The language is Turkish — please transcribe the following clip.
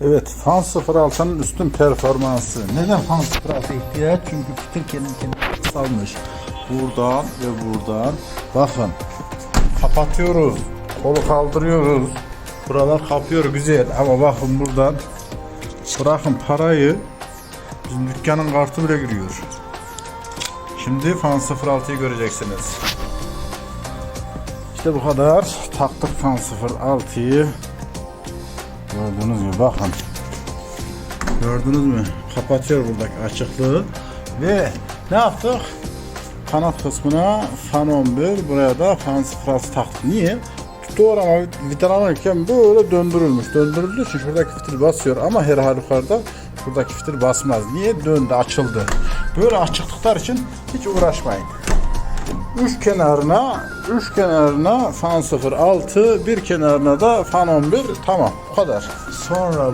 Evet, Fan 06'nın üstün performansı. Neden Fan 06 ihtiyaç? Çünkü fitil kendi kendine kısalmış. Buradan ve buradan. Bakın, kapatıyoruz. Kolu kaldırıyoruz. Buralar kapıyor güzel ama bakın buradan bırakın parayı bizim dükkanın kartı bile giriyor. Şimdi Fan 06'yı göreceksiniz. İşte bu kadar. Taktık Fan 06'yı. Gördünüz mü? Bakın. Gördünüz mü? Kapatıyor buradaki açıklığı. Ve ne yaptık? Kanat kısmına fan 11, buraya da fan 06 taktık. Niye? Doğrama vidalanırken böyle döndürülmüş. Döndürüldüğü için şuradaki fitil basıyor ama her halükarda buradaki fitil basmaz. Niye? Döndü, açıldı. Böyle açıklıklar için hiç uğraşmayın. Üç kenarına, üç kenarına fan 06, bir kenarına da fan 11. Tamam, bu kadar. Sonra